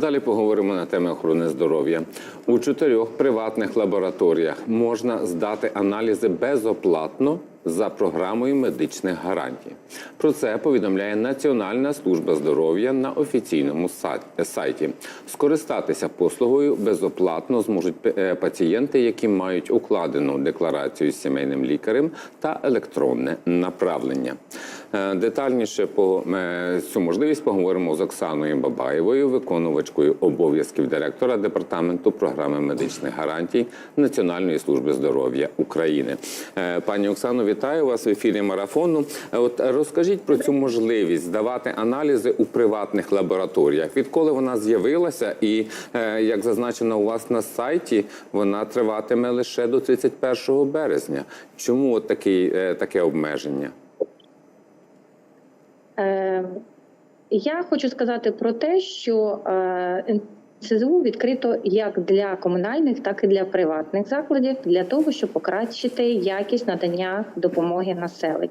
Далі поговоримо на теми охорони здоров'я. У чотирьох приватних лабораторіях можна здати аналізи безоплатно за програмою медичних гарантій. Про це повідомляє Національна служба здоров'я на офіційному сайті. Скористатися послугою безоплатно зможуть е, пацієнти, які мають укладену декларацію з сімейним лікарем та електронне направлення. Е, Детальніше по е, цю можливість поговоримо з Оксаною Бабаєвою, виконувачкою обов'язків директора департаменту програми медичних гарантій Національної служби здоров'я України. Пані Оксано, вітаю вас в ефірі марафону. Е, От розкажіть про цю можливість здавати аналізи у приватних лабораторіях. Відколи вона з'явилася, і е, як зазначено у вас на сайті, вона триватиме лише до 31 березня. Чому от такий, е, таке обмеження? Е, Я хочу сказати про те, що е, НСЗУ відкрито як для комунальних, так і для приватних закладів для того, щоб покращити якість надання допомоги населенню.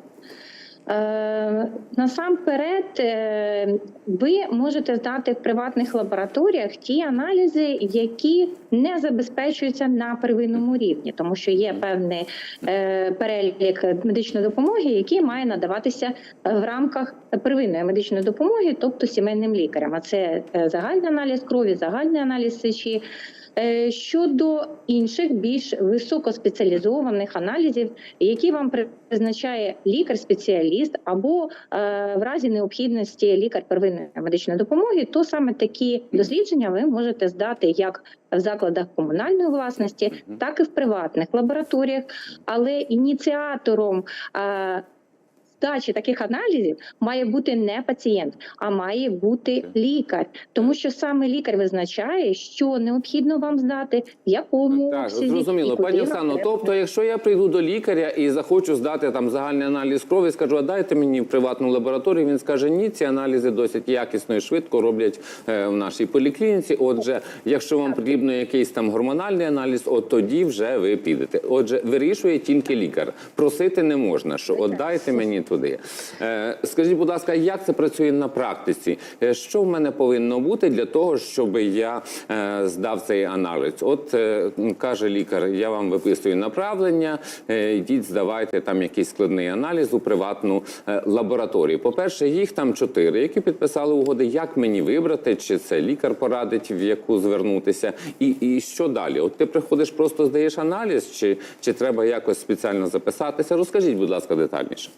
Е, Насамперед, е, ви можете здати в приватних лабораторіях ті аналізи, які не забезпечуються на первинному рівні, тому що є певний е, перелік медичної допомоги, який має надаватися в рамках первинної медичної допомоги, тобто сімейним лікарям. А це загальний аналіз крові, загальний аналіз сечі. Е, Щодо інших більш високоспеціалізованих аналізів, які вам призначає лікар-спеціаліст або е, в разі необхідності лікар первинної медичної допомоги, то саме такі дослідження ви можете здати як в закладах комунальної власності, так і в приватних лабораторіях. Але ініціатором е, здачі таких аналізів має бути не пацієнт, а має бути лікар, тому що саме лікар визначає, що необхідно вам здати, в якому Так, обсязі, зрозуміло, і пані Оксано. треба. Тобто, якщо я прийду до лікаря і захочу здати там загальний аналіз крові, скажу, а дайте мені в приватну лабораторію. Він скаже, ні, ці аналізи досить якісно і швидко роблять е, в нашій поліклініці. Отже, якщо вам потрібно якийсь там гормональний аналіз, от тоді вже ви підете. Отже, вирішує тільки лікар. Просити не можна, що от дайте мені туди. Е, скажіть, будь ласка, як це працює на практиці? Е, Що в мене повинно бути для того, щоб я е, здав цей аналіз? От каже лікар, я вам виписую направлення, йдіть, здавайте там якийсь складний аналіз у приватну лабораторію. По-перше, їх там чотири, які підписали угоди. Як мені вибрати, чи це лікар порадить, в яку звернутися, і, і що далі? От ти приходиш, просто здаєш аналіз, чи, чи треба якось спеціально записатися? Розкажіть, будь ласка, детальніше.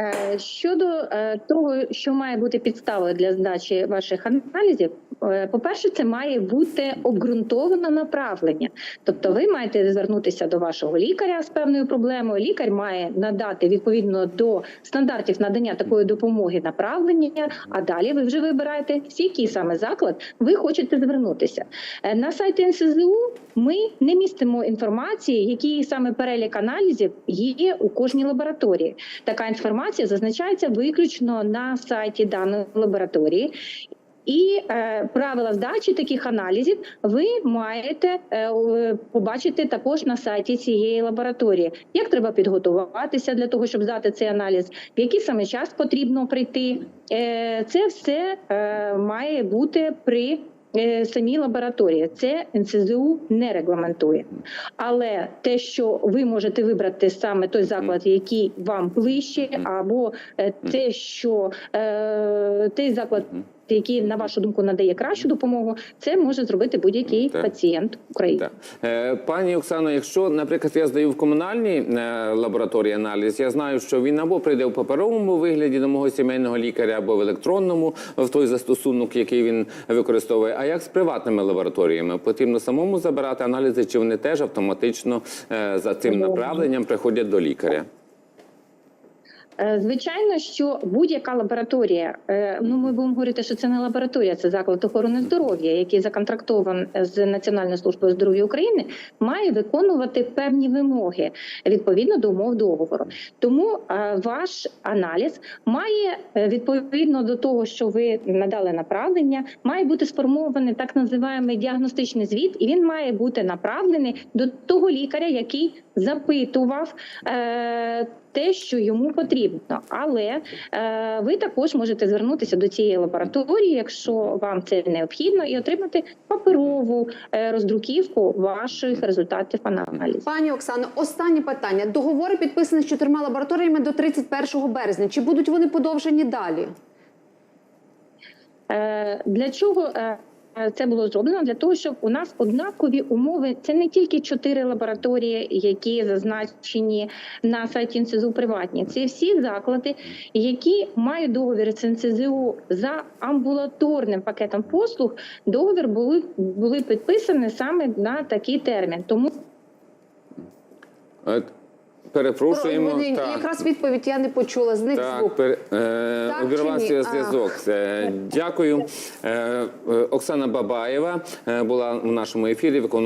Е, Щодо е, того, що має бути підставою для здачі ваших аналізів, е, по-перше, це має бути обґрунтоване направлення. Тобто, ви маєте звернутися до вашого лікаря з певною проблемою. Лікар має надати відповідно до стандартів надання такої допомоги направлення. А далі ви вже вибираєте, в який саме заклад ви хочете звернутися. На сайті НСЗУ ми не містимо інформації, який саме перелік аналізів є у кожній лабораторії. Така інформація зазначається виключно на сайті даної лабораторії. І е, правила здачі таких аналізів ви маєте е, е, побачити також на сайті цієї лабораторії. Як треба підготуватися для того, щоб здати цей аналіз, в який саме час потрібно прийти. Е, це все е, має бути при самій лабораторії. Це НСЗУ не регламентує. Але те, що ви можете вибрати саме той заклад, який вам ближче, або е, те, що е, той заклад, який на вашу думку надає кращу допомогу, це може зробити будь-який пацієнт України. Так. Е, Пані Оксано, якщо, наприклад, я здаю в комунальній е, лабораторії аналіз, я знаю, що він або прийде в паперовому вигляді до мого сімейного лікаря, або в електронному, в той застосунок, який він використовує. А як з приватними лабораторіями? Потрібно самому забирати аналізи, чи вони теж автоматично е, за цим направленням приходять до лікаря? Е, Звичайно, що будь-яка лабораторія, е, ну ми будемо говорити, що це не лабораторія, це заклад охорони здоров'я, який законтрактований з Національною службою здоров'я України, має виконувати певні вимоги відповідно до умов договору. Тому е, ваш аналіз має відповідно до того, що ви надали направлення, має бути сформований так називаємий діагностичний звіт, і він має бути направлений до того лікаря, який запитував. Те, що йому потрібно. Але е, ви також можете звернутися до цієї лабораторії, якщо вам це необхідно, і отримати паперову е, роздруківку ваших результатів аналізу. Пані Оксано, останнє питання. Договори підписані з чотирма лабораторіями до 31 березня. Чи будуть вони подовжені далі? Е, Для чого е, це було зроблено? Для того, щоб у нас однакові умови. Це не тільки чотири лабораторії, які зазначені на сайті НСЗУ приватні. Це всі заклади, які мають договір з НСЗУ за амбулаторним пакетом послуг. Договір були були підписані саме на такий термін. Тому Е, Перепрошуємо. Про- вони- так. Якраз відповідь я не почула. З них Так, звук. пер, е, Так обірвався зв'язок. Е, Дякую. Е, е, Оксана Бабаєва е, була в нашому ефірі, виконувач